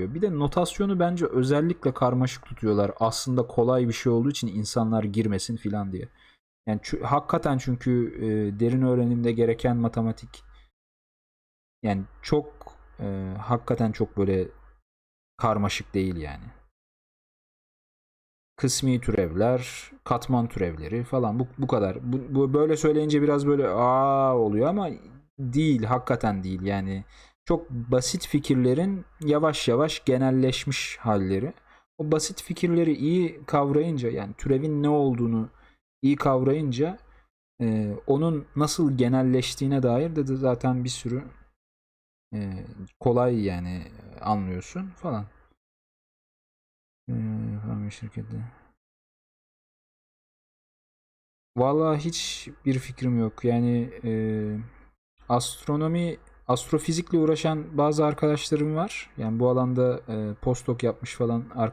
geliyor. Bir de notasyonu bence özellikle karmaşık tutuyorlar. Aslında kolay bir şey olduğu için insanlar girmesin filan diye. Yani hakikaten çünkü e, derin öğrenimde gereken matematik yani çok e, hakikaten çok böyle karmaşık değil yani. Kısmi türevler, katman türevleri falan bu, bu kadar. Bu, bu böyle söyleyince biraz böyle aa oluyor ama değil, hakikaten değil. Yani çok basit fikirlerin yavaş yavaş genelleşmiş halleri. O basit fikirleri iyi kavrayınca yani türevin ne olduğunu iyi kavrayınca e, onun nasıl genelleştiğine dair de, de zaten bir sürü e, kolay yani anlıyorsun falan. E, şirkette. Vallahi hiç bir fikrim yok. Yani e, astronomi, astrofizikle uğraşan bazı arkadaşlarım var. Yani bu alanda e, postdoc yapmış falan arkadaşlarım